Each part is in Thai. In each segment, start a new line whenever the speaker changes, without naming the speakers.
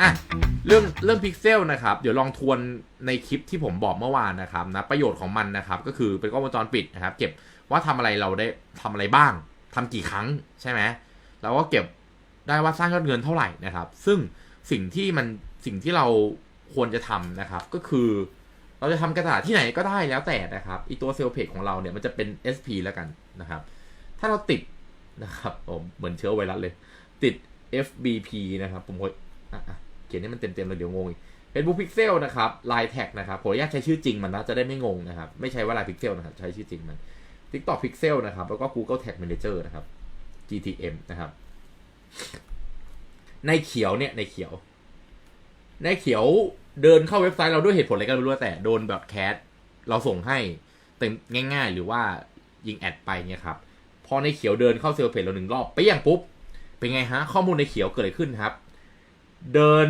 อะเรื่องเรื่องพิกเซลนะครับ เดี๋ยวลองทวนในคลิปที่ผมบอกเมื่อวานนะครับนะประโยชน์ของมันนะครับ ก็คือเป็นกล้องวงจรปิดนะครับ เก็บว่าทำอะไรเราได้ทำอะไรบ้างทำกี่ครั้งใช่ไหมแล้วก็เก็บได้ว่าสร้างยอดเงินเท่าไหร่นะครับ ซึ่งสิ่งที่มันสิ่งที่เราควรจะทำนะครับ ก็คือเราจะทำกระดาษที่ไหนก็ได้แล้วแต่นะครับอีตัวเซลล์เพจของเราเนี่ยมันจะเป็น SP แล้วกันนะครับ ถ้าเราติด นะครับผมเหมือนเชื้อไวรัสเลย ติด FBP นะครับผมขอเขียนให้มันเต็มๆเลยเดี๋ยวงงอีก Facebook Pixel นะครับ Line Tag นะครับขออนุญาตใช้ชื่อจริงมันนะจะได้ไม่งงนะครับ ไม่ใช่ว่า Line Pixel นะครับ ใช้ชื่อจริงมัน TikTok Pixel นะครับ แล้วก็ Google Tag Manager นะครับ GTM นะครับ ในเขียวเนี่ยในเขียว ในเขียวเดินเข้าเว็บไซต์เราด้วยเหตุผลอะไรก็ไม่รู้แต่โดนแบบแคสเราส่งให้เต็มง่าย ๆ หรือว่ายิงแอดไปเนี่ยครับ อในเขียวเดินเข้าเซลล์เพจเราหนึ่งรอบเปี้ยงปุ๊บ เป็นไงฮะ ข้อมูลในเขียวเกิดอะไรขึ้นครับ เดิน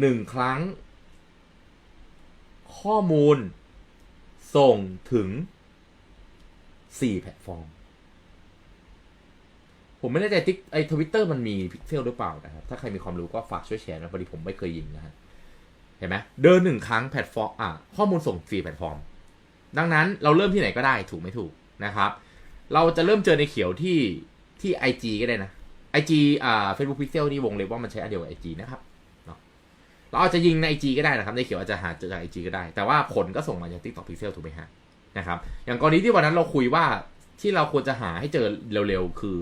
หนึ่งครั้ง ข้อมูล ส่งถึงสี่แพลตฟอร์ม ผมไม่แน่ใจทิกไอทวิตเตอร์มันมีพิกเซลหรือเปล่านะครับ ถ้าใครมีความรู้ก็ฝากช่วยแชร์นะพอดีผมไม่เคยยิงนะฮะเห็นไหมเดินหนึ่งครั้งแพลตฟอร์มอะข้อมูลส่งสี่แพลตฟอร์ม ดังนั้นเราเริ่มที่ไหนก็ได้ถูกไม่ถูกนะครับ เราจะเริ่มเจอในเขียวที่ที่ IG ก็ได้นะ IG อ่า Facebook Pixel นี่วงเล็บว่ามันใช้อันเดียวกับ IG นะครับเนาะเราอาจจะยิงใน IG ก็ได้นะครับ ในเขียวอาจจะหาเจอจาก IG ก็ได้ แต่ว่าผลก็ส่งมาจาก TikTok Pixel ถูกไหมฮะนะครับ อย่างกรณีที่วันนั้นเราคุยว่าที่เราควรจะหาให้เจอเร็วๆ คือ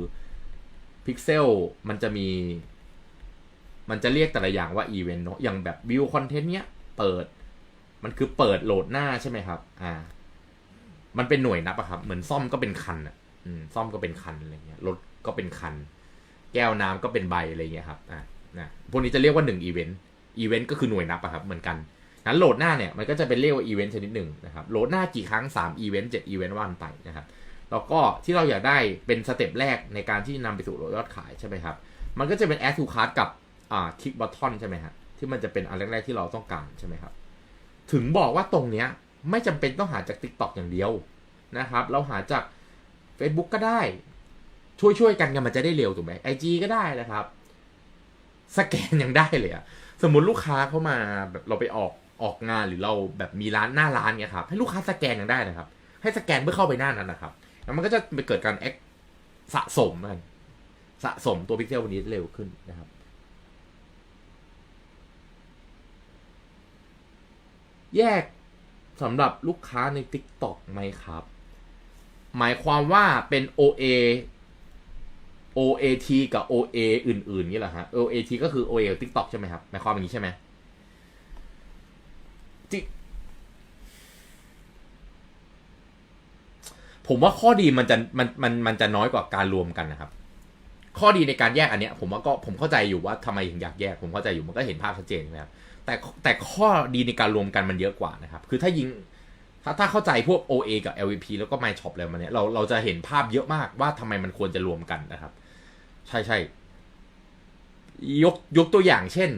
Pixel มันจะมี มันจะเรียกแต่ละอย่างว่าอีเวนต์เนาะอย่างแบบวิวคอนเทนต์เนี้ยเปิด มันคือเปิดโหลดหน้าใช่ไหมครับ อ่า มันเป็นหน่วยนับอะครับ เหมือนซ่อมก็เป็นคันอะอืมซ่อมก็เป็นคันอะไรเงี้ยรถก็เป็นคัน แก้วน้ำก็เป็นใบอะไรเงี้ยครับอ่านะพวกนี้จะเรียกว่าหนึ่งอีเวนต์อีเวนต์ก็คือหน่วยนับอะครับเหมือนกันนั้นโหลดหน้าเนี่ยมันก็จะเป็นเรียกว่าอีเวนต์ชนิดหนึ่งนะครับโหลดหน้ากี่ครั้งสามอีเวนต์เจ็ดอีเวนต์วันไปนะครับแล้วก็ที่เราอยากได้เป็นสเต็ปแรกในการที่นำไปสู่ยอดขายใช่ไหมครับมันก็จะเป็น add to cart กับอ่า click button ใช่ไหมฮะที่มันจะเป็นอันแรกๆที่เราต้องการใช่ไหมครับถึงบอกว่าตรงเนี้ย ไม่จำเป็นต้องหาจาก TikTok อย่างเดียวนะครับ เราหาจาก Facebook ก็ได้ ช่วยช่วยกันกันมันจะได้เร็วถูกไหม IG ก็ได้นะครับ สแกนยังได้เลยอะสมมติลูกค้าเข้ามาแบบเราไปออกออกงานหรือเราแบบมีร้านหน้าร้านเงี้ยครับให้ลูกค้าสแกนยังได้นะครับ ให้สแกนเพื่อเข้าไปหน้านั้นนะครับแล้วมันก็จะไปเกิดการแอคสะสมมันสะสมตัวพิกเซลวันนี้เร็วขึ้นนะครับแยก สำหรับลูกค้าใน TikTok ไหมครับ หมายความว่าเป็น OA OAT กับ OA อื่นๆนี่แหละฮะ OAT ก็คือ OA ของ TikTok ใช่ไหมครับหมายความอย่างนี้ใช่ไหมจิผมว่าข้อดีมันจะมันมันมันจะน้อยกว่าการรวมกันนะครับ ข้อดีในการแยกอันเนี้ย ผมว่าก็ผมเข้าใจอยู่ว่าทำไมถึงอยากแยก ผมเข้าใจอยู่มันก็เห็นภาพชัดเจนนะครับ แต่แต่ข้อดีในการรวมกันมันเยอะกว่านะครับ คือถ้ายิงถ้าถ้าเข้าใจพวก OA กับ LVP แล้วก็ My Shop อะไรมาเนี้ยเราเราจะเห็นภาพเยอะมากว่าทำไมมันควรจะรวมกันนะครับ ใช่ใช่ยกยกตัวอย่างเช่น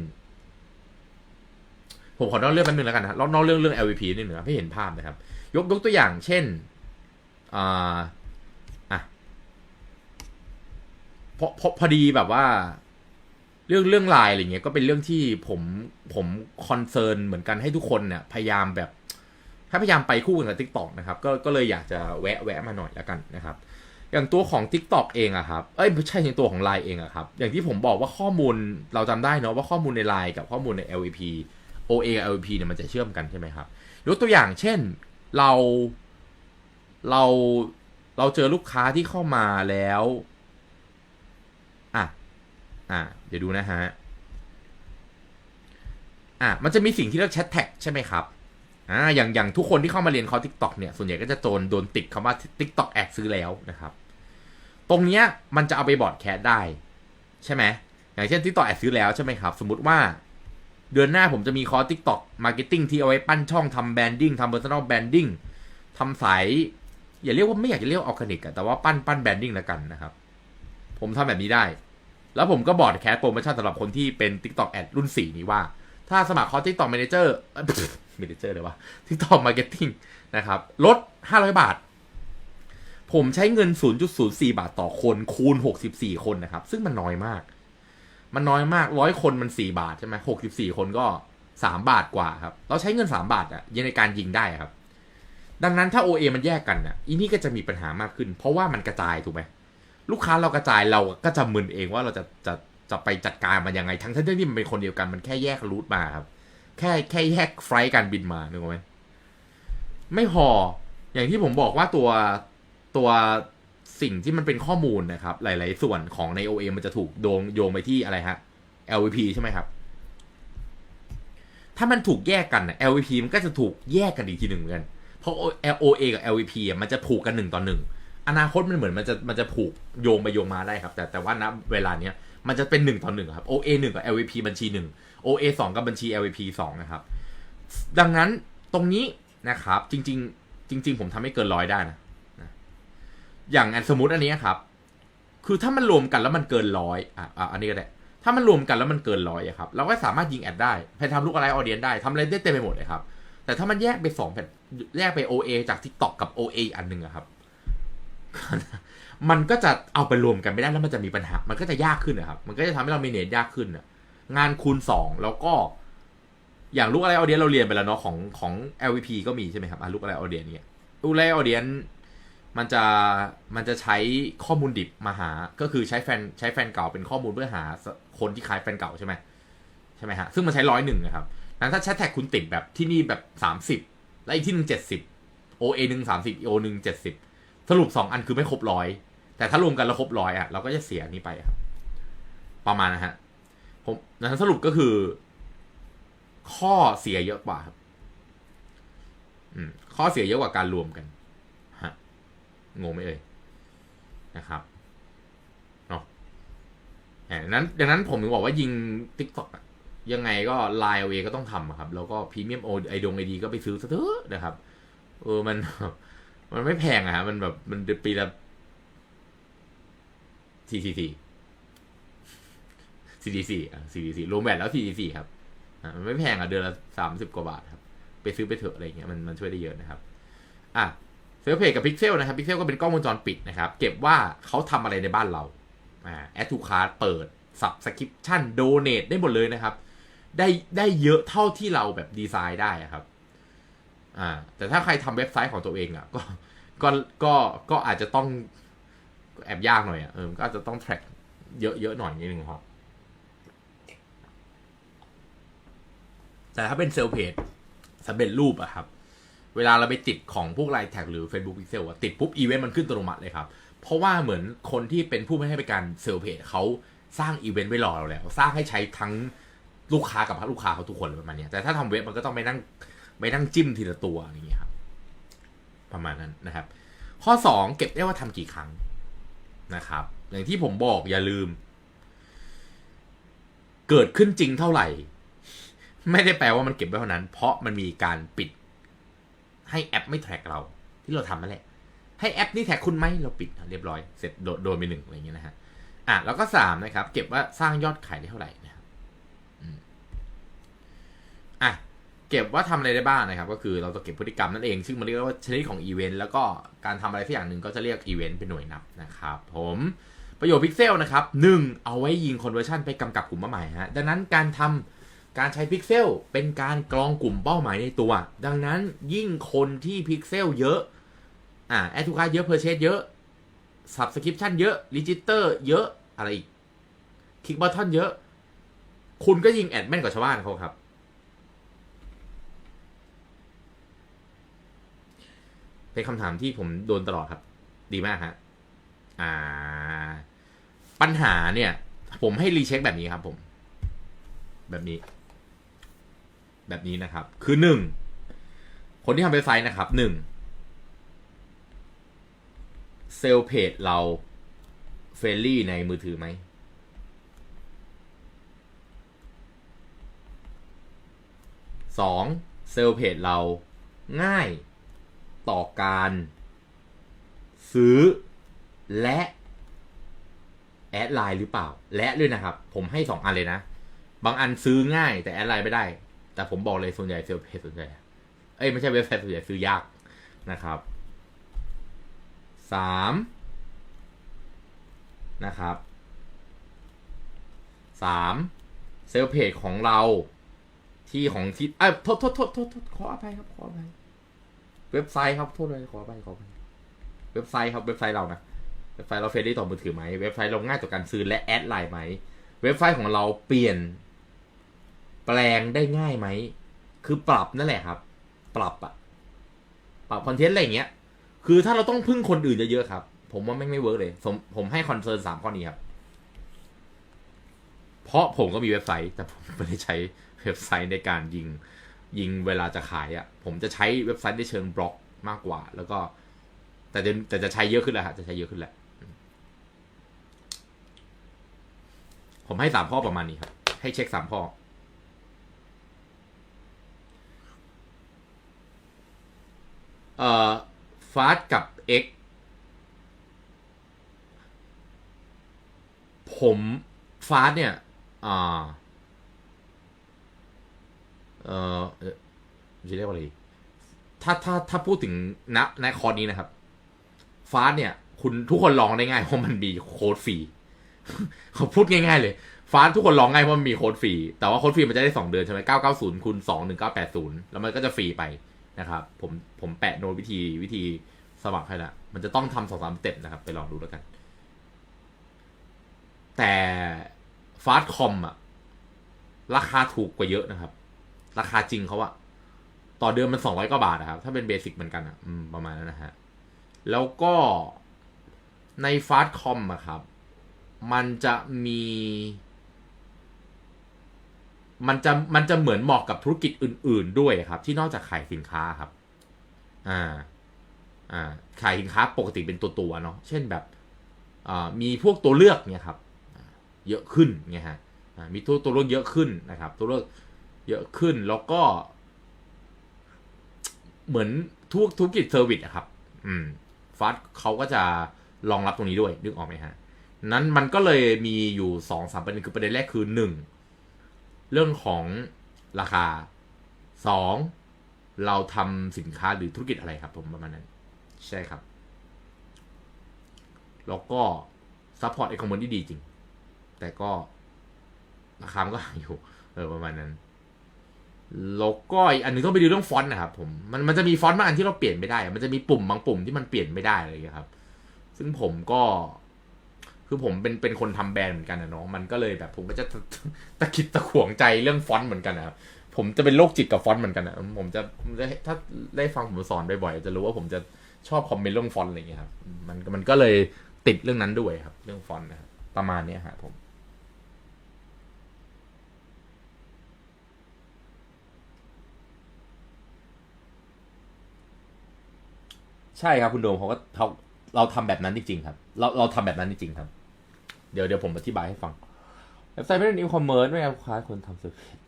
ผมขอนอกเรื่องแป๊บนึงแล้วกันนะนอกเรื่องเรื่อง LVP นิดหนึ่งนะให้เห็นภาพนะครับ ยกยกตัวอย่างเช่นอ่าอะพอพอพอดีแบบว่า เรื่องเรื่องไลน์อะไรเงี้ยก็เป็นเรื่องที่ผมผมคอนเซิร์นเหมือนกันให้ทุกคนเนี่ยพยายามแบบให้พยายามไปคู่กันกับ t ิ k t o k นะครับก็ก็เลยอยากจะแวะแวะมาหน่อยแล้วกันนะครับ อย่างตัวของ TikTok เองอะครับเอ้ยไม่ใช่ในตัวของ Line เองอะครับอย่างที่ผมบอกว่าข้อมูลเราจำได้เนอะว่าข้อมูลใน Line กับข้อมูลใน LVP OA กับ LVP เนี่ยมันจะเชื่อมกันใช่ไหมครับยกตัวอย่างเช่นเราเราเราเจอลูกค้าที่เข้ามาแล้ว อะเดี๋ยวดูนะฮะอะมันจะมีสิ่งที่เรียกแชทแท็กใช่ไหมครับอ่าอย่างอย่างทุกคนที่เข้ามาเรียนคอร์สทิกตอกเนี่ย ส่วนใหญ่ก็จะโดนโดนติดคำว่า TikTok แอดซื้อแล้วนะครับ ตรงเนี้ยมันจะเอาไปบอร์ดแคสได้ ใช่ไหมอย่างเช่น TikTok แอดซื้อแล้วใช่ไหมครับ สมมติว่า เดือนหน้าผมจะมีคอร์ส TikTok Marketing ที่เอาไว้ปั้นช่องทำแบรนดิ้งทำ Personal Branding ทำสายอย่าเรียกว่าไม่อยากจะเรียกออร์แกนิกอะแต่ว่าปั้นปั้นแบรนดิ้งแล้วกันนะครับ ผมทำแบบนี้ได้ แล้วผมก็บอร์ดแคสโปรโมชั่นสำหรับคนที่เป็น TikTok แอดรุ่น 4 นี้ว่า ถ้าสมัครคอร์ส TikTok Manager เอ่อ Manager เลยว่า TikTok Marketing นะครับ ลด 500 บาท ผมใช้เงิน 0.04 บาทต่อคน คูณ 64 คนนะครับ ซึ่งมันน้อยมาก มันน้อยมากร้อยคนมัน 4 บาทใช่ไหม64 คนก็ 3 บาทกว่าครับ เราใช้เงิน 3 บาทอะยังในการยิงได้ครับ ดังนั้นถ้า OA มันแยกกันอะอีนี่ก็จะมีปัญหามากขึ้น เพราะว่ามันกระจายถูกไหม ลูกค้าเรากระจายเราก็จะมึนเองว่าเราจะจะจะไปจัดการมันยังไง ทั้งทั้งที่มันเป็นคนเดียวกันมันแค่แยกรูทมาครับ แค่แค่แยกไฟล์การบินมานึกไหมไม่พออย่างที่ผมบอกว่าตัวตัวสิ่งที่มันเป็นข้อมูลนะครับ หลาย ๆ ส่วนของใน OA มันจะถูกโดงโยงไปที่อะไรฮะ LVP ใช่ไหมครับ ถ้ามันถูกแยกกันน่ะ LVP มันก็จะถูกแยกกันอีกทีหนึ่งเหมือนกัน เพราะ OA กับ LVP มันจะผูกกันหนึ่งต่อหนึ่ง อนาคตมันเหมือนมันจะมันจะผูกโยงไปโยงมาได้ครับ แต่แต่ว่าณเวลาเนี้ยมันจะเป็นหนึ่งต่อหนึ่งครับ OA หนึ่งกับ LVP บัญชีหนึ่ง OA สองกับบัญชี LVP สองนะครับ ดังนั้นตรงนี้นะครับ จริง ๆ จริง ๆ ผมทำให้เกินร้อยได้นะอย่างอันสมมติอันนี้ครับ คือถ้ามันรวมกันแล้วมันเกินร้อยอะอะอันนี้ก็ได้ถ้ามันรวมกันแล้วมันเกินร้อยครับเราก็สามารถยิงแอดได้ไปทำลูกอะไรออเดียนได้ทำอะไรได้เต็มไปหมดเลยครับ แต่ถ้ามันแยกไปสองแผ่นแยกไป OA จาก TikTok กับ OA อันหนึ่งครับ มันก็จะเอาไปรวมกันไม่ได้แล้วมันจะมีปัญหา มันก็จะยากขึ้นนะครับ มันก็จะทำให้เราเมเนจยากขึ้นอะงานคูณสองแล้วก็ อย่างลูกอะไรออเดียนเราเรียนไปแล้วเนาะของของ LVP ก็มีใช่ไหมครับลูกอะไรออเดียนเนี่ยลูกอะไรออเดียนมันจะมันจะใช้ข้อมูลดิบมาหา ก็คือใช้แฟนใช้แฟนเก่าเป็นข้อมูลเพื่อหาคนที่คล้ายแฟนเก่าใช่ไหมใช่ไหมฮะซึ่งมันใช้ร้อยหนึ่งนะครับนั้นถ้าแชทแท็กคุณติดแบบที่นี่แบบสามสิบและอีกที่หนึ่งเจ็ดสิบ OA หนึ่งสามสิบ O หนึ่งเจ็ดสิบ สรุปสองอันคือไม่ครบร้อยแต่ถ้ารวมกันแล้วครบร้อยอะเราก็จะเสียนี้ไปครับ ประมาณนะฮะผมนั้นสรุปก็คือ ข้อเสียเยอะกว่าครับอืมข้อเสียเยอะกว่าการรวมกันฮะงงไหมเอ่ยนะครับเนาะดังนั้นดังนั้นผมถึงบอกว่ายิงทิกตอกยังไงก็ไลน์เอก็ต้องทำครับ แล้วก็พรีเมียมโอไอดงไอดีก็ไปซื้อซะเถอะนะครับ เออมัน มันไม่แพงอะฮะมันแบบมันปีละทีซีซีซีดีซีอะซีดีซีรวมแบตแล้วซีดีซีครับอะมันไม่แพงอะเดือนละสามสิบกว่าบาทครับ ไปซื้อไปเถอะอะไรเงี้ยมันมันช่วยได้เยอะนะครับ อะเซลเพจกับพิกเซลนะครับพิกเซลก็เป็นกล้องวงจรปิดนะครับ เก็บว่าเขาทำอะไรในบ้านเราอ่าแอดทูคาร์เปิดสับสคริปชั่นโดเนทได้หมดเลยนะครับ ได้ได้เยอะเท่าที่เราแบบดีไซน์ได้อะครับ อ่า แต่ถ้าใครทำเว็บไซต์ของตัวเองอะก็ก็ก็ก็อาจจะต้องแอบยากหน่อยอะเออก็อาจจะต้องแทร็กเยอะเยอะหน่อยนิดนึงครับแต่ถ้าเป็นเซลล์เพจสำเร็จรูปอะครับ เวลาเราไปติดของพวกไลน์แท็กหรือ Facebook Pixel อะติดปุ๊บอีเวนต์มันขึ้นอัตโนมัติเลยครับ เพราะว่าเหมือนคนที่เป็นผู้ไม่ให้บริการเซลล์เพจเขาสร้างอีเวนต์ไว้รอเราแล้ว สร้างให้ใช้ทั้งลูกค้ากับลูกค้าเขาทุกคนประมาณนี้แต่ถ้าทำเว็บมันก็ต้องไปนั่ง ไปนั่งจิ้มทีละตัวอย่างเงี้ยครับประมาณนั้นนะครับ ข้อสองเก็บได้ว่าทำกี่ครั้งนะครับ อย่างที่ผมบอกอย่าลืม เกิดขึ้นจริงเท่าไหร่ ไม่ได้แปลว่ามันเก็บไว้เท่านั้น เพราะมันมีการปิด ให้แอปไม่แท็กเรา ที่เราทำนั่นแหละให้แอปนี่แท็กคุณไหมเราปิดเรียบร้อยเสร็จโดนโดนไปหนึ่งอะไรอย่างเงี้ยนะฮะอะแล้วก็สามนะครับ เก็บว่าสร้างยอดขายได้เท่าไหร่นะครับอะ เก็บว่าทำอะไรได้บ้างนะครับ ก็คือเราจะเก็บพฤติกรรมนั่นเอง ซึ่งมันเรียกว่าชนิดของอีเวนต์แล้วก็การทำอะไรสักอย่างหนึ่งก็จะเรียกอีเวนต์เป็นหน่วยนับนะครับ ผมประโยชน์พิกเซลนะครับหนึ่งเอาไว้ยิงคอนเวอร์ชันไปกำกับกลุ่มเป้าหมายฮะดังนั้นการทำการใช้พิกเซลเป็นการกรองกลุ่มเป้าหมายในตัว ดังนั้นยิ่งคนที่พิกเซลเยอะอ่าแอดทูคาเยอะเพอร์เชสเยอะสับสคริปชันเยอะรีจิสเตอร์เยอะอะไรอีกคลิกบัตทอนเยอะ คุณก็ยิงแอดแม่นกว่าชาวบ้านเขาครับ เป็นคำถามที่ผมโดนตลอดครับ ดีมากฮะอ่า ปัญหาเนี่ย ผมให้รีเช็คแบบนี้ครับผม แบบนี้ แบบนี้นะครับ คือหนึ่งคนที่ทำเว็บไซต์นะครับหนึ่งเซลเพจเราเฟรนลี่ในมือถือไหมสองเซลเพจเราง่าย ต่อการ ซื้อและแอดไลน์หรือเปล่า และด้วยนะครับ ผมให้สองอันเลยนะ บางอันซื้อง่ายแต่แอดไลน์ไม่ได้ แต่ผมบอกเลยส่วนใหญ่เซลล์เพจส่วนใหญ่เอ้ยไม่ใช่เว็บไซต์ส่วนใหญ่ซื้อยากนะครับสามนะครับสามเซลล์เพจของเราที่ของที่เอ้ยโทษโทษโทษโทษขออภัยครับ ขออภัย เว็บไซต์ครับโทษเลยขออภัยขออภัยเว็บไซต์ครับเว็บไซต์เรานะเว็บไซต์เราเฟรนลี่ต่อมือถือไหมเว็บไซต์เราง่ายต่อการซื้อและแอดไลน์ไหมเว็บไซต์ของเราเปลี่ยน แปลงได้ง่ายไหมคือปรับนั่นแหละครับ ปรับอะปรับคอนเทนต์อะไรอย่างเงี้ย คือถ้าเราต้องพึ่งคนอื่นเยอะๆครับ ผมว่าไม่ไม่เวิร์กเลยผมผมให้คอนเซิร์นสามข้อนี้ครับเพราะผมก็มีเว็บไซต์ แต่ผมไม่ได้ใช้เว็บไซต์ในการยิง ยิงเวลาจะขายอะ่ะ ผมจะใช้เว็บไซต์ในเชิงบล็อกมากกว่า แล้วก็ แต่จะแต่จะใช้เยอะขึ้นแล้วฮะจะใช้เยอะขึ้นแหละผมให้สามข้อประมาณนี้ครับ ให้เช็คสามข้อเอ่อฟาสกับ X ผมฟาสเนี่ย อ่า เอ่อเอ่อจะเรียกว่าอะไรถ้าถ้าถ้าพูดถึงณในคอร์สนี้นะครับฟาสเนี่ย คุณทุกคนลองได้ง่ายเพราะมันมีโค้ดฟรีเขาพูดง่ายๆเลยฟาสทุกคนลองง่ายเพราะมันมีโค้ดฟรี แต่ว่าโค้ดฟรีมันจะได้สองเดือนใช่ไหมเก้าเก้าศูนย์คูณสองหนึ่งเก้าแปดศูนย์แล้วมันก็จะฟรีไปนะครับ ผมผมแปะโน้ตวิธีวิธีสมัครให้ละมันจะต้องทำสองสามสเต็ปนะครับ ไปลองดูแล้วกัน แต่ฟาสคอมอะราคาถูกกว่าเยอะนะครับ ราคาจริงเขาอะต่อเดือนมันสองร้อยกว่าบาทนะครับ ถ้าเป็นเบสิกเหมือนกันอะอืมประมาณนั้นนะฮะ แล้วก็ในฟาสคอมอะครับ มันจะมี มันจะมันจะเหมือนเหมาะกับธุรกิจอื่น ๆ ด้วยครับ ที่นอกจากขายสินค้าครับ อ่า อ่า ขายสินค้าปกติเป็นตัวตัวๆเนาะเช่นแบบอ่ามีพวกตัวเลือกเนี่ยครับ เยอะขึ้นไงฮะอ่ามีตัวตัวเลือกเยอะขึ้นนะครับ ตัวเลือก เยอะขึ้นแล้วก็ เหมือนทุกธุรกิจเซอร์วิสอะครับ อืมฟาสเขาก็จะรองรับตรงนี้ด้วย นึกออกไหมฮะ นั้นมันก็เลยมีอยู่สองสามประเด็นคือประเด็นแรกคือหนึ่งเรื่องของราคาสองเราทำสินค้าหรือธุรกิจอะไรครับ ผมประมาณนั้น ใช่ครับ แล้วก็ซัพพอร์ตไอคอมเมนต์ที่ดีจริง แต่ก็ราคามันก็ห่างอยู่ เออประมาณนั้น แล้วก็อีกอันหนึงต้องไปดูเรื่องฟอนต์นะครับผมมันมันจะมีฟอนต์บางอันที่เราเปลี่ยนไม่ได้ มันจะมีปุ่มบางปุ่มที่มันเปลี่ยนไม่ได้อะไรอย่างเงี้ยครับ ซึ่งผมก็ คือผมเป็นเป็นคนทำแบรนด์เหมือนกันนะเนาะมันก็เลยแบบ ผมก็จะตะคิดตะขวงใจเรื่องฟอนต์เหมือนกันนะครับผมจะเป็นโรคจิตกับฟอนต์เหมือนกันนะผมจะถ้าได้ฟังผมสอนบ่อยๆจะรู้ว่าผมจะชอบคอมเมนต์เรื่องฟอนต์อะไรอย่างเงี้ยครับมันมันก็เลยติดเรื่องนั้นด้วยครับ เรื่องฟอนต์นะครับประมาณนี้ครับผม ใช่ครับคุณโดมเขาก็เขาเราทำแบบนั้นจริงๆครับ เราเราทำแบบนั้นจริงๆครับ เดี๋ยวเดี๋ยวผมอธิบายให้ฟังเว็บไซต์ไม่เป็นอีคอมเมิร์ซไม่เอาค้าคนทำเซอร์วิส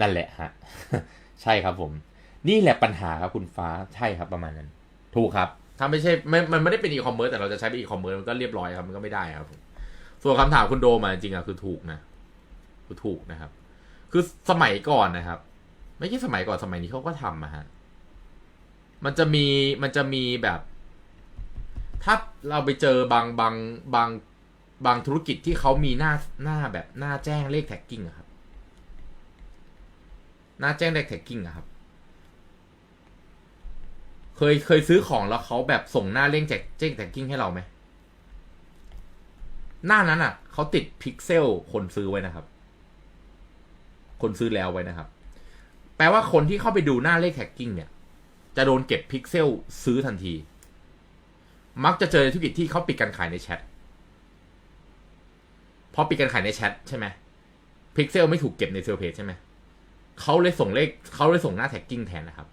นั่นแหละฮะใช่ครับผม นี่แหละปัญหาครับคุณฟ้าใช่ครับประมาณนั้น ถูกครับ ถ้าไม่ใช่ไม่มันไม่ได้เป็นอีคอมเมิร์ซแต่เราจะใช้เป็นอีคอมเมิร์ซมันก็เรียบร้อยครับมันก็ไม่ได้ครับผมส่วนคำถามคุณโดมมาจริงๆอะคือถูกนะคือถูกนะครับ คือสมัยก่อนนะครับ ไม่ใช่สมัยก่อนสมัยนี้เขาก็ทำอะฮะ มันจะมีมันจะมีแบบ ถ้าเราไปเจอบางบางบางบางธุรกิจที่เขามีหน้าหน้าแบบหน้าแจ้งเลขแท็กกิ้งอะครับ หน้าแจ้งเลขแท็กกิ้งอะครับ เคยเคยซื้อของแล้วเขาแบบส่งหน้าเลขแจ็คแจ้งแท็กกิ้งให้เราไหมหน้านั้นอะเขาติดพิกเซลคนซื้อไว้นะครับ คนซื้อแล้วไว้นะครับ แปลว่าคนที่เข้าไปดูหน้าเลขแท็กกิ้งเนี่ย จะโดนเก็บพิกเซลซื้อทันที มักจะเจอในธุรกิจที่เขาปิดการขายในแชทพอปิดการขายในแชทใช่ไหมพิกเซลไม่ถูกเก็บในเซลล์เพจใช่ไหมเขาเลยส่งเลขเขาเลยส่งหน้าแท็กกิ้งแทนนะครับ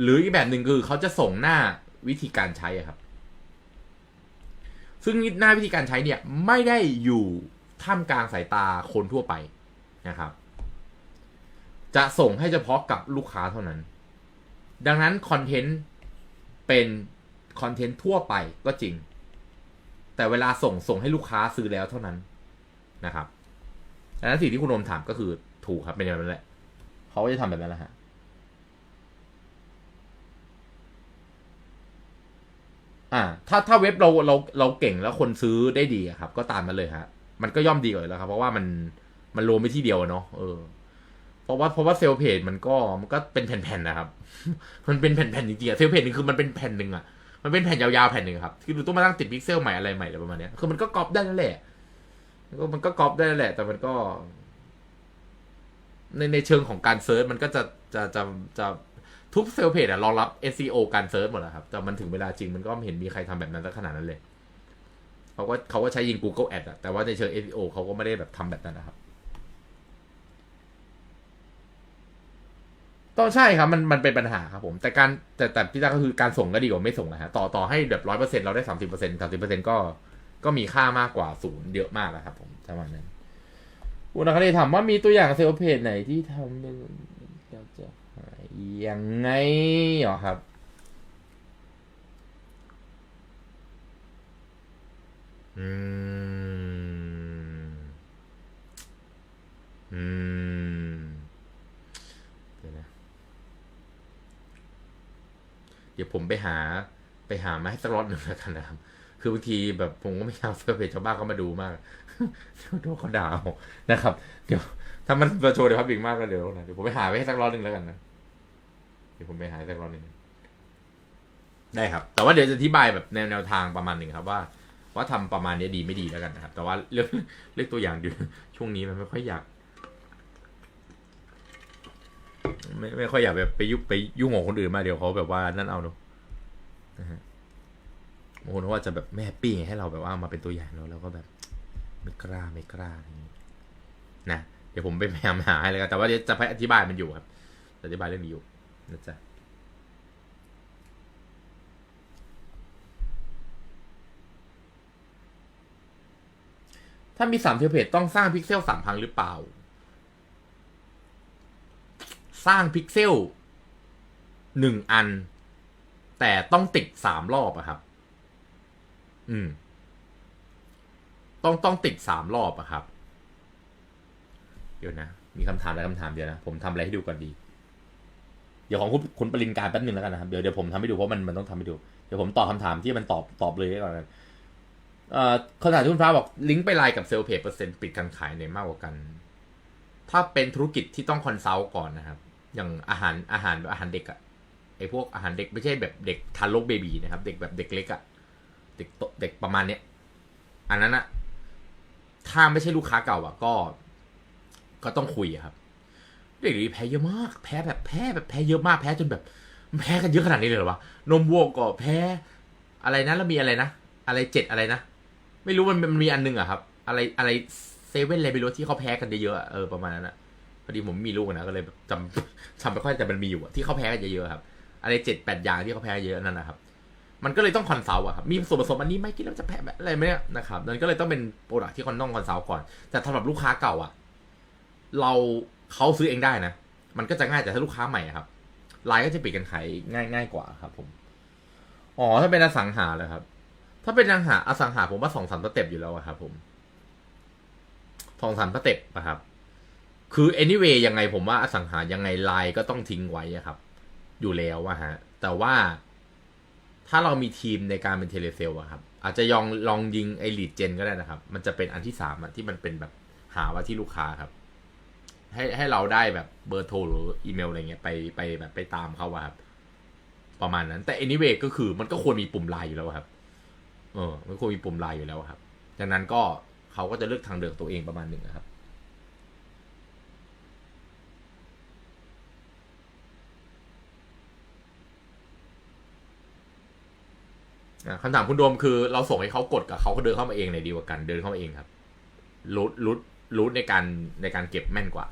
หรืออีกแบบหนึ่งคือเขาจะส่งหน้าวิธีการใช้ครับ ซึ่งหน้าวิธีการใช้เนี่ยไม่ได้อยู่ท่ามกลางสายตาคนทั่วไปนะครับ จะส่งให้เฉพาะกับลูกค้าเท่านั้น ดังนั้นคอนเทนต์เป็นคอนเทนต์ทั่วไปก็จริง แต่เวลาส่งส่งให้ลูกค้าซื้อแล้วเท่านั้นนะครับดังนั้นสิ่งที่คุณโอมถามก็คือถูกครับเป็นอย่างนั้นแหละเขาจะทำแบบนั้นแหละฮะอ่า ถ้าถ้าเว็บเราเราเราเก่งแล้วคนซื้อได้ดีครับ ก็ตามมาเลยฮะ มันก็ย่อมดีกว่าอยู่แล้วครับ เพราะว่ามันมันรวมไปที่เดียวเนาะเออ เพราะว่าเพราะว่าเซลเพจมันก็มันก็เป็นแผ่นๆนะครับ มันเป็นแผ่นๆจริงๆอะเซลเพจนี่คือมันเป็นแผ่นหนึ่งอะมันเป็นแผ่นยาวๆแผ่นหนึ่งครับคือต้องมาตั้งติดพิกเซลใหม่อะไรใหม่อะไรประมาณเนี้ยคือมันก็ก๊อปได้นั่นแหละก็มันก็ก๊อปได้นั่นแหละ แต่มันก็ ในในเชิงของการเซิร์ชมันก็จะจะจะจะทุกเซลเพจอะรองรับ SEO การเซิร์ชหมดแล้วครับ แต่มันถึงเวลาจริงมันก็ไม่เห็นมีใครทำแบบนั้นสักขนาดนั้นเลยเขาก็เขาก็ใช้ยิง Google Ad อะแต่ว่าในเชิง SEO เขาก็ไม่ได้แบบทำแบบนั้นนะครับ ต้องใช่ครับมันมันเป็นปัญหาครับผมแต่การแต่แต่พี่ตาก็คือการส่งก็ดีกว่าไม่ส่งนะฮะต่อต่อให้แบบร้อยเปอร์เซ็นเราได้สามสิบเปอร์เซ็นต์สามสิบเปอร์เซ็นก็ก็มีค่ามากกว่าศูนย์เยอะมากนะครับผมประมาณนั้นคุณนักเรียนถามว่ามีตัวอย่างเซลล์เพจไหนที่ทำเป็นอยาจะยยังไงเหรอครับอืมอืม เดี๋ยวนะ เดี๋ยวผมไปหาไปหามาให้สักรอบหนึ่งแล้วกันนะครับ คือบางทีแบบผมก็ไม่อยากเซอร์เพจชาวบ้านเขามาดูมากเดี๋ยวโดนเขาด่าเอานะครับ เดี๋ยว ถ้ามันมาโชว์เดี๋ยวพับบิกมากก็เดี๋ยวนะเดี๋ยวผมไปหาไว้ให้สักรอบหนึ่งแล้วกันนะเดี๋ยวผมไปหาให้สักรอบหนึ่งได้ครับ แต่ว่าเดี๋ยวจะอธิบายแบบแนวแนวทางประมาณหนึ่งครับว่าว่าทำประมาณนี้ดีไม่ดีแล้วกันนะครับ แต่ว่าเรื่องเรื่องตัวอย่างเดี๋ยวช่วงนี้มันไม่ค่อยอยาก ไม่ไม่ค่อยอยากแบบไปยุบไปยุ่งของคนอื่นมาเดี๋ยวเขาแบบว่านั่นเอาเนอะนะฮะบางคนว่าจะแบบไม่แฮปปี้ให้เราแบบว่ามาเป็นตัวอย่างเนอะแล้วก็แบบ ไม่กล้าไม่กล้าอะไรอย่างงี้นะเดี๋ยวผมไปพยายามหาให้แล้วกันแต่ว่าเดี๋ยวจะไปอธิบายมันอยู่ครับอธิบายเรื่องนี้อยู่นะจ๊ะถ้ามีสามเทมเพลตต้องสร้างพิกเซลสามพังหรือเปล่า สร้างพิกเซลหนึ่งอัน แต่ต้องติดสามรอบอะครับ อืม ต้องต้องติดสามรอบอะครับ เดี๋ยวนะ มีคำถามอะไรคำถามเดียวนะ ผมทำอะไรให้ดูก่อนดี เดี๋ยวของคุณคุณปรินการแป๊บหนึ่งแล้วกันนะครับ เดี๋ยวเดี๋ยวผมทำให้ดูเพราะมันมันต้องทำให้ดู เดี๋ยวผมตอบคำถามที่มันตอบตอบเลยก่อนกันเอ่อคำถามที่คุณฟ้าบอกลิงก์ไปไลน์กับเซลล์เพจเปอร์เซ็นต์ปิดการขายในมากกว่ากัน ถ้าเป็นธุรกิจที่ต้องคอนซัลท์ก่อนนะครับ อย่างอาหารอาหารอาหารเด็กอะไอพวกอาหารเด็กไม่ใช่แบบเด็กทารกเบบีนะครับ เด็กแบบเด็กเล็กอะเด็กโตเด็กประมาณเนี้ยอันนั้นอะถ้าไม่ใช่ลูกค้าเก่าอะก็ ก็ต้องคุยครับ เด็กนี่แพ้เยอะมาก แพ้แบบแพ้แบบแพ้เยอะมากแพ้จนแบบ แพ้กันเยอะขนาดนี้เลยเหรอวะนมวัวก็แพ้ อะไรนะแล้วมีอะไรนะอะไรเจ็ดอะไรนะไม่รู้มันมันมีอันนึงอะครับ อะไรอะไรเซเว่นเลยไม่รู้ที่เขาแพ้กันเยอะๆอะเออประมาณนั้นอะ พอดีผมมีลูกนะก็เลยแบบจำจำไม่ค่อยแต่มันมีอยู่ที่เขาแพ้กันเยอะๆครับอะไรเจ็ดแปดอย่างที่เขาแพ้เยอะนั่นนะครับ มันก็เลยต้องคอนซัลท์อะครับมีส่วนผสมอันนี้ไหมกินแล้วจะแพ้อะไรไหมเนี่ยนะครับนั่นก็เลยต้องเป็นโปรดักที่คอนต้องคอนซัลท์ก่อน แต่สำหรับลูกค้าเก่าอะเราเขาซื้อเองได้นะ มันก็จะง่ายแต่ถ้าลูกค้าใหม่ครับไลน์ก็จะปิดกันขายง่ายง่ายกว่าครับ ผม อ๋อถ้าเป็นอสังหาเลยครับ ถ้าเป็นอสังหาอสังหาผมว่าสองสามสเต็ปอยู่แล้วครับ ผมสองสามสเต็ปอะครับ คือ anyway ยังไงผมว่าอสังหายังไงไลน์ก็ต้องทิ้งไว้ครับ อยู่แล้วอะฮะ แต่ว่าถ้าเรามีทีมในการเป็นเทเลเซลอะครับ อาจจะลองลองยิงไอลีดเจนก็ได้นะครับ มันจะเป็นอันที่สามอะที่มันเป็นแบบหาว่าที่ลูกค้าครับ ให้ให้เราได้แบบเบอร์โทรหรืออีเมลอะไรเงี้ยไปไปแบบไปตามเขาอะครับ ประมาณนั้น แต่ anyway ก็คือมันก็ควรมีปุ่มไลน์อยู่แล้วครับ เออ มันควรมีปุ่มไลน์อยู่แล้วครับดังนั้นก็เขาก็จะเลือกทางเดินตัวเองประมาณหนึ่งครับ คำถามคุณโดมคือเราส่งให้เขากดกับเขาเขาเดินเข้ามาเองเลยดีกว่ากัน เดินเข้ามาเองครับรูทรูทรูทในการในการเก็บแม่นกว่า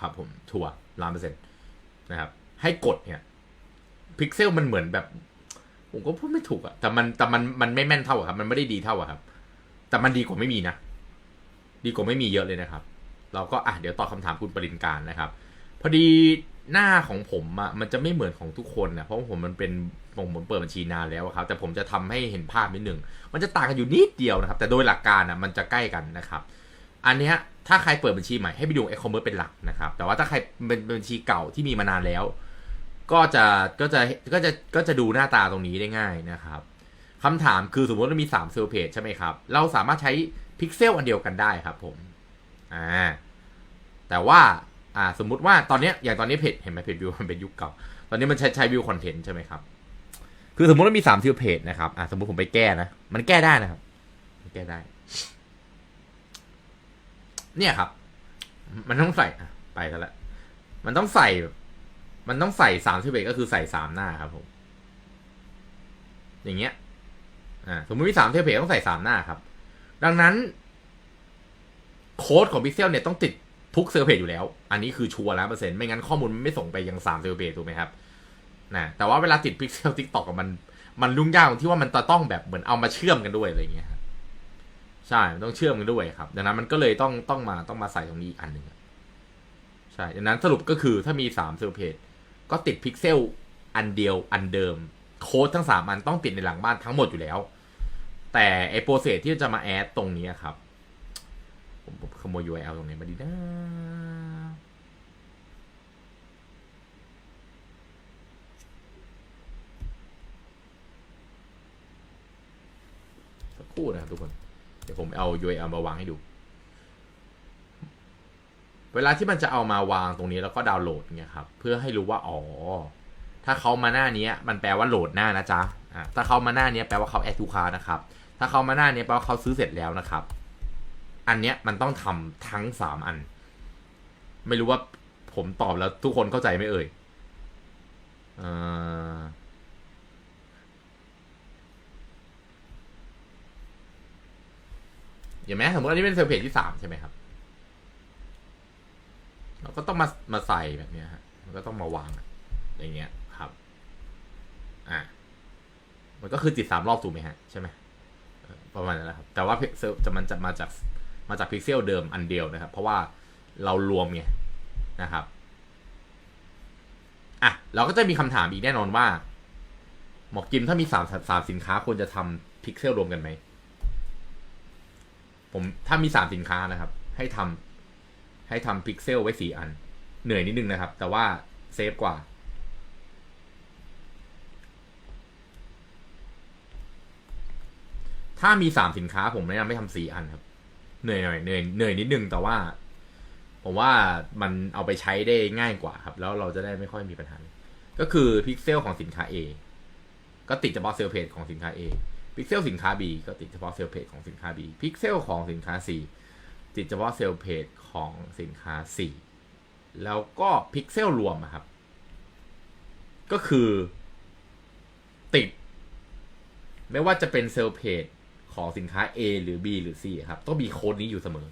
ครับผมชัวร์ล้านเปอร์เซ็นต์นะครับ ให้กดเนี่ยพิกเซลมันเหมือนแบบ ผมก็พูดไม่ถูกอะแต่มันแต่มันมันไม่แม่นเท่าอะครับ มันไม่ได้ดีเท่าอะครับ แต่มันดีกว่าไม่มีนะ ดีกว่าไม่มีเยอะเลยนะครับ เราก็อะเดี๋ยวตอบคำถามคุณปรินการนะครับ พอดีหน้าของผมอะมันจะไม่เหมือนของทุกคนนะเพราะผมมันเป็น ผมผมเปิดบัญชีนานแล้วครับ แต่ผมจะทำให้เห็นภาพนิดหนึ่ง มันจะต่างกันอยู่นิดเดียวนะครับ แต่โดยหลักการอะมันจะใกล้กันนะครับ อันนี้ถ้าใครเปิดบัญชีใหม่ให้ไปดู e-commerce เป็นหลักนะครับ แต่ว่าถ้าใครเป็นบัญชีเก่าที่มีมานานแล้ว ก็จะก็จะก็จะก็จะดูหน้าตาตรงนี้ได้ง่ายนะครับคำถามคือสมมติเรามี3เซลล์เพจใช่ไหมครับ เราสามารถใช้พิกเซลอันเดียวกันได้ครับผมอ่าแต่ว่าอ่าสมมุติว่าตอนนี้อย่างตอนนี้เพจเห็นไหมเพจวิวมันเป็นยุคเก่า ตอนนี้มันใช้ใช้วิวคอนเทนต์ใช่ไหมครับ คือสมมติว่ามีสามเซลล์เพจนะครับอ่าสมมติผมไปแก้นะ มันแก้ได้นะครับ แก้ได้ เนี่ยครับ มันต้องใส่ไปกันละ มันต้องใส่ มันต้องใส่สามสิบเอ็ดก็คือใส่สามหน้าครับผม อย่างเงี้ย อ่า สมมติมีสามเทปเพจต้องใส่สามหน้าครับ ดังนั้น โค้ดของพิกเซลเนี่ยต้องติดทุกเซลล์เพจอยู่แล้ว อันนี้คือชัวร์แล้วเปอร์เซ็นต์ ไม่งั้นข้อมูลไม่ส่งไปยังสามเซลล์เพจถูกไหมครับ นะแต่ว่าเวลาติดพิกเซลทิกตอกมันมันยุ่งยากตรงที่ว่ามันต้องแบบเหมือนเอามาเชื่อมกันด้วยอะไรอย่างเงี้ยครับใช่ต้องเชื่อมกันด้วยครับ ดังนั้นมันก็เลยต้องต้องมาต้องมาใส่ตรงนี้อีกอันหนึ่งใช่ดังนั้นสรุปก็คือถ้ามีสามเซลล์เพจก็ติดพิกเซลอันเดียวอันเดิม โค้ดทั้งสามอันต้องติดในหลังบ้านทั้งหมดอยู่แล้ว แต่ไอโปรเซสที่จะมาแอดตรงนี้ครับ ผมขโมย URL ตรงนี้มาดีนะ คู่นะครับทุกคน เดี๋ยวผมเอา URL มาวางให้ดู เวลาที่มันจะเอามาวางตรงนี้แล้วก็ดาวน์โหลดเนี่ยครับ เพื่อให้รู้ว่า อ๋อ ถ้าเขามาหน้านี้มันแปลว่าโหลดหน้านะจ๊ะอ่าถ้าเขามาหน้านี้แปลว่าเขาแอดทูคานะครับ ถ้าเขามาหน้านี้แปลว่าเขาซื้อเสร็จแล้วนะครับ อันเนี้ยมันต้องทำทั้งสามอัน ไม่รู้ว่าผมตอบแล้วทุกคนเข้าใจไหมเอ่ยเอ่อ อย่างไหมสมมติอันนี้เป็นเซลล์เพจที่สามใช่ไหมครับเราก็ต้องมามาใส่แบบนี้ฮะมันก็ต้องมาวางอะอย่างเงี้ยครับ อะมันก็คือติดสามรอบถูกไหมฮะใช่ไหมประมาณนั้นแหละครับ แต่ว่าเซลล์จะมันจะมาจากมาจากพิกเซลเดิมอันเดียวนะครับ เพราะว่าเรารวมไงนะครับอะเราก็จะมีคำถามอีกแน่นอนว่า หมอกกิมถ้ามีสามสามสินค้าควรจะทำพิกเซลรวมกันไหม ผมถ้ามีสามสินค้านะครับ ให้ทำให้ทำพิกเซลไว้สี่อัน เหนื่อยนิดนึงนะครับ แต่ว่าเซฟกว่า ถ้ามีสามสินค้าผมแนะนำไม่ทำสี่อันครับ เหนื่อยหน่อยเหนื่อยเหนื่อยนิดนึงแต่ว่า ผมว่ามันเอาไปใช้ได้ง่ายกว่าครับ แล้วเราจะได้ไม่ค่อยมีปัญหา ก็คือพิกเซลของสินค้า A ก็ติดเฉพาะเซลล์เพจของสินค้า A พิกเซลสินค้า B ก็ติดเฉพาะเซลล์เพจของสินค้า B พิกเซลของสินค้า C ติดเฉพาะเซลล์เพจของสินค้า C แล้วก็พิกเซลรวมครับ ก็คือติด ไม่ว่าจะเป็นเซลล์เพจของสินค้า A หรือ B หรือ C ครับ ต้องมีโค้ดนี้อยู่เสมอ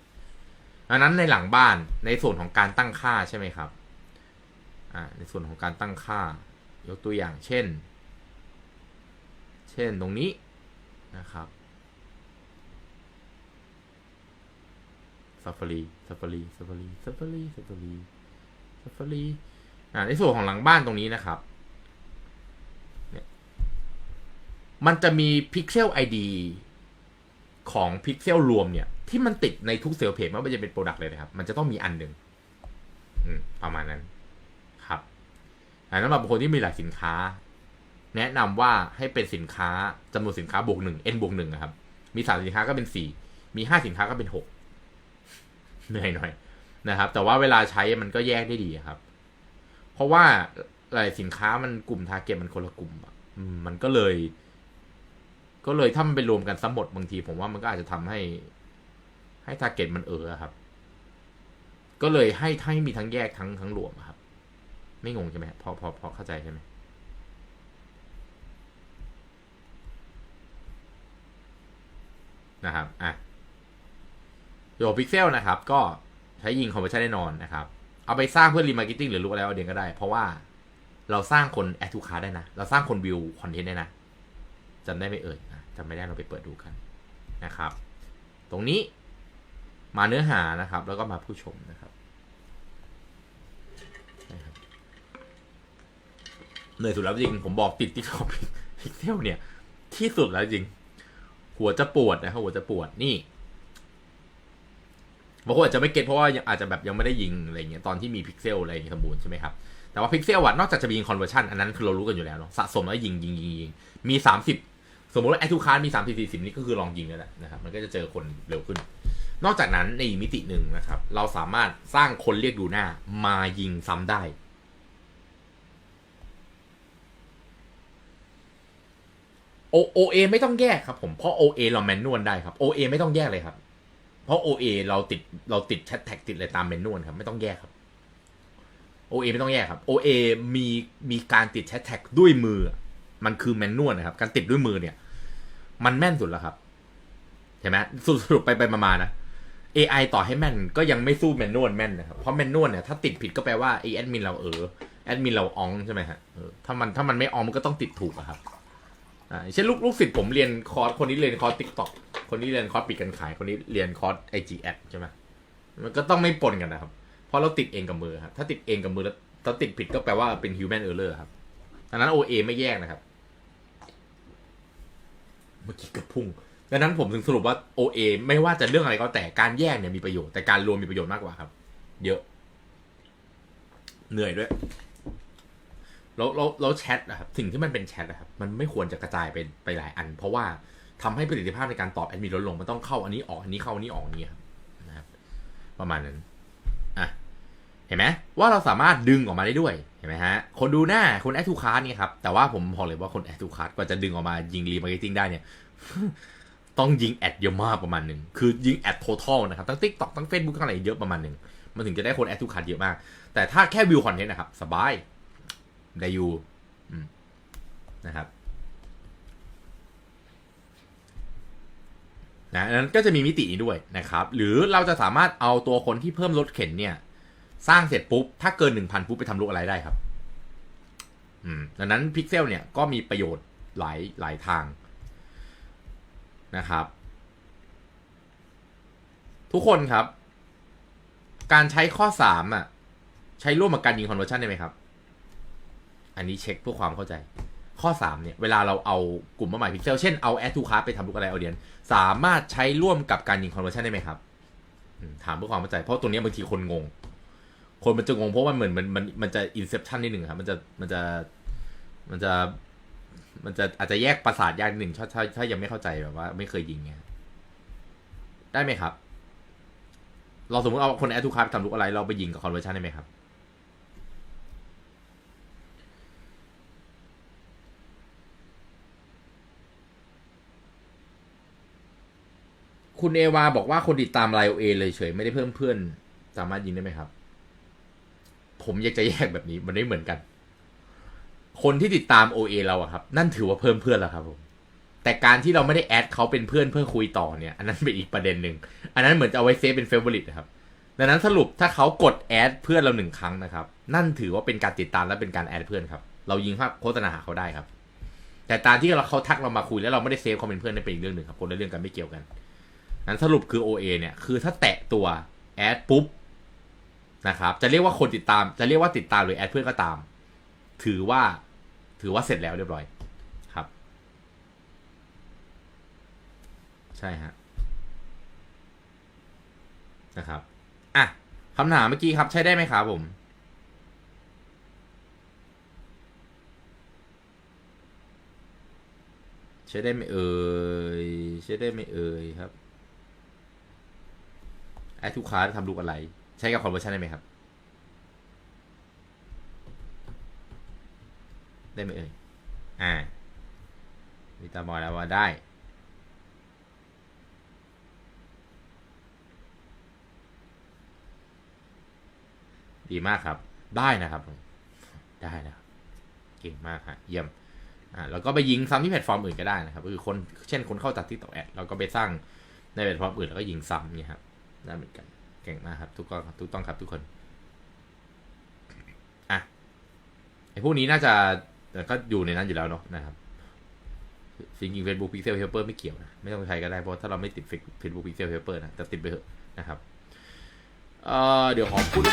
ดังนั้นในหลังบ้านในส่วนของการตั้งค่าใช่ไหมครับในส่วนของการตั้งค่ายกตัวอย่างเช่น เช่นตรงนี้ นะครับ Safari Safari Safari Safari Safari Safari อ่าในส่วนของหลังบ้านตรงนี้นะครับเนี่ยมันจะมี Pixel ID ของ Pixel รวมเนี่ย ที่มันติดในทุกเซลล์เพจไม่ว่าจะเป็นโปรดักต์เลยนะครับ มันจะต้องมีอันหนึ่งประมาณนั้นครับแต่สำหรับบคนที่มีหลายสินค้า แนะนำว่าให้เป็นสินค้าจำนวนสินค้าบวกหนึ่ง n บวกหนึ่งครับ มีสามสินค้าก็เป็นสี่มีห้าสินค้าก็เป็นหกเหนื่อยหน่อยนะครับ แต่ว่าเวลาใช้มันก็แยกได้ดีครับ เพราะว่าหลายสินค้ามันกลุ่มทาร์เก็ตมันคนละกลุ่มอะมันก็เลย ก็เลยถ้ามันไปรวมกันซ้ำหมดบางที ผมว่ามันก็อาจจะทำให้ ให้ทาร์เก็ตมันเออครับ ก็เลยให้ให้มีทั้งแยกทั้งทั้งรวมครับ ไม่งงใช่ไหมพอพอพอเข้าใจใช่ไหม นะครับอะโยพิกเซลนะครับ ก็ใช้ยิงคอมเพรสชันแน่นอนนะครับ เอาไปสร้างเพื่อรีมาร์เก็ตติ้งหรือรู้อะไรเอาเดียนก็ได้ เพราะว่าเราสร้างคนแอดทูคาได้นะ เราสร้างคนวิวคอนเทนต์ได้นะจำได้ไหมเอ่ยจำไม่ได้เราไปเปิดดูกันนะครับ ตรงนี้มาเนื้อหานะครับ แล้วก็มาผู้ชมนะครับเหนื่อยสุดแล้วจริง ผมบอกติดที่ขอบพิกเซลเนี่ย ที่สุดแล้วจริง หัวจะปวดนะครับหัวจะปวดนี่บางคนอาจจะไม่เก็ตเพราะว่ายังอาจจะแบบยังไม่ได้ยิงอะไรเงี้ยตอนที่มีพิกเซลอะไรสมบูรณ์ใช่ไหมครับแต่ว่าพิกเซลอะนอกจากจะมียิงคอนเวอร์ชันอันนั้นคือเรารู้กันอยู่แล้วเนาะสะสมแล้วยิงยิงยิงยิงมี 30 สมมติว่าแอทูคาร์มี 30 40 นี่ก็คือลองยิงนั่นแหละนะครับมันก็จะเจอคนเร็วขึ้น นอกจากนั้นในมิติหนึ่งนะครับ เราสามารถสร้างคนเรียกดูหน้ามายิงซ้ำได้ โอโอเอไม่ต้องแยกครับผมเพราะ OA เอเราแมนนวลได้ครับ OA ไม่ต้องแยกเลยครับ เพราะ OA เอเราติดเราติดแชทแท็กติดอะไรตามแมนนวลครับ ไม่ต้องแยกครับ OA ไม่ต้องแยกครับ OA มีมีการติดแชทแท็กด้วยมือ มันคือแมนนวลนะครับ การติดด้วยมือเนี่ย มันแม่นสุดแล้วครับเห็นไหมสรุปไปไปมาๆนะ AI ต่อให้แม่นก็ยังไม่สู้แมนนวลแม่นนะครับเพราะแมนนวลเนี่ยถ้าติดผิดก็แปลว่าไอแอดมินเราเออแอดมินเราอองใช่ไหมฮะถ้ามันถ้ามันไม่อองมันก็ต้องติดถูกอะครับ อ่าเช่นลูกลูกศิษย์ผมเรียนคอร์สคนนี้เรียนคอร์สทิกต็อกคนนี้เรียนคอร์สปิดการขาย คนนี้เรียนคอร์สไอจีแอดใช่ไหมมันก็ต้องไม่ปนกันนะครับ เพราะเราติดเองกับมือครับถ้าติดเองกับมือแล้วถ้าติดผิดก็แปลว่าเป็น human error ครับดังนั้น OA ไม่แยกนะครับ เมื่อกี้กระพุ่งดังนั้นผมถึงสรุปว่า OA ไม่ว่าจะเรื่องอะไรก็แต่การแยกเนี่ยมีประโยชน์แต่การรวมมีประโยชน์มากกว่าครับ เยอะ เหนื่อยด้วย แล้วแล้วแล้วแชทนะครับสิ่งที่มันเป็นแชทนะครับมันไม่ควรจะกระจายไปไปหลายอัน เพราะว่าทำให้ประสิทธิภาพในการตอบแอดมินลดลงมันต้องเข้าอันนี้ออกอันนี้เข้าอันนี้ออกนี้ครับนะครับ ประมาณนั้นอะเห็นไหมว่าเราสามารถดึงออกมาได้ด้วยเห็นไหมฮะคนดูหน้าคนแอดทูคาร์ดเนี่ยครับแต่ว่าผมบอกเลยว่าคนแอดทูคาร์ดกว่าจะดึงออกมายิงรีมาร์เก็ตติ้งได้เนี่ยต้องยิงแอดเยอะมากประมาณหนึ่งคือยิงแอดท t a l นะครับทั้ง t ิ k t o k ทั้ง Facebook ทั้งอะไรเยอะประมาณหนึ่งมันถึงจะได้คนแอดทูคาร์ดเยอะมาก แต่ถ้าแค่วิวคอนเทนต์นะครับสบาย ได้อยู่นะครับนะนั้นก็จะมีมิตินี้ด้วยนะครับ หรือเราจะสามารถเอาตัวคนที่เพิ่มรถเข็นเนี่ย สร้างเสร็จปุ๊บ ถ้าเกินหนึ่งพันปุ๊บไปทำลูกอะไรได้ครับ อืมดังนั้นพิกเซลเนี่ยก็มีประโยชน์หลายหลายทางนะครับ ทุกคนครับ การใช้ข้อสามอะ ใช้ร่วมกับการยิงคอนเวอร์ชันได้ไหมครับ อันนี้เช็คเพื่อความเข้าใจ ข้อ 3 เนี่ย เวลาเราเอากลุ่มเป้าหมายพิกเซล เช่นเอา add to cart ไปทำลูกอะไรเอาเดียนสามารถใช้ร่วมกับการยิง conversion ได้ไหมครับ ถามเพื่อความเข้าใจ เพราะตัวนี้บางทีคนงง คนมันจะงงเพราะว่าเหมือนมันมันมันจะ inception นิดหนึ่งครับ มันจะมันจะมันจะมันจะอาจจะแยกประสาทยากหนึ่งถ้าถ้าถ้ายังไม่เข้าใจแบบว่า ไม่เคยยิงไงได้ไหมครับ เราสมมติเอาคน add to cart ไปทำลูกอะไร เราไปยิงกับ conversion ได้ไหมครับ คุณเอวาบอกว่าคนติดตามไลโอเอเลยเฉยไม่ได้เพิ่มเพื่อน สามารถยิงได้ไหมครับ ผมอยากจะแยกแบบนี้มันไม่เหมือนกัน คนที่ติดตาม OA เราอะครับ นั่นถือว่าเพิ่มเพื่อนแล้วครับผมแต่การที่เราไม่ได้แอดเขาเป็นเพื่อนเพื่อคุยต่อเนี่ย อันนั้นเป็นอีกประเด็นหนึ่งอันนั้นเหมือนจะเอาไว้เซฟเป็นเฟเวอร์ลิตนะครับดังนั้นสรุปถ้าเขากดแอดเพื่อนเราหนึ่งครั้งนะครับ นั่นถือว่าเป็นการติดตามและเป็นการแอดเพื่อนครับ เรายิงภาพโฆษณาหาเขาได้ครับ แต่ตามที่เราเขาทักเรามาคุยแล้วเราไม่ได้เซฟเขาเป็นเพื่อนนั่นเป็นอีกเรื่องหนึ่งครับคนละเรื่องกันไม่เกี่ยวกัน นั้นสรุปคือ OA เนี่ย คือถ้าแตะตัวแอดปุ๊บนะครับ จะเรียกว่าคนติดตาม จะเรียกว่าติดตามหรือแอดเพื่อนก็ตาม ถือว่า ถือว่าเสร็จแล้วเรียบร้อยครับ ใช่ฮะ นะครับ อะคำถามเมื่อกี้ครับ ใช้ได้ไหมครับผมใช้ได้ไหมเอ่ยใช้ได้ไหมเอ่ยครับ แอดทุกคาร์ทำลูกอะไร ใช้กับคอนเวอร์ชันได้ไหมครับ ได้ไหมเอ่ย อ่าวิตาบอยแล้วว่าได้ ดีมากครับ ได้นะครับผมได้นะครับเก่งมากฮะเยี่ยมอ่าแล้วก็ไปยิงซ้ำที่แพลตฟอร์มอื่นก็ได้นะครับ คือคนเช่นคนเข้าจากที่ต่อแอดเราก็ไปสร้างในแพลตฟอร์มอื่นแล้วก็ยิงซ้ำเนี่ยครับ ได้เหมือนกัน เก่งมากครับทุกคนทุกต้องครับทุกคนอะไอพวกนี้น่าจะก็อยู่ในนั้นอยู่แล้วเนาะนะครับจริงๆ Facebook Pixel Helper ไม่เกี่ยวนะไม่ต้องใช้ก็ได้เพราะถ้าเราไม่ติด Facebook Pixel Helper นะแต่ติดไปเถอะนะครับเออเดี๋ยวขอพูด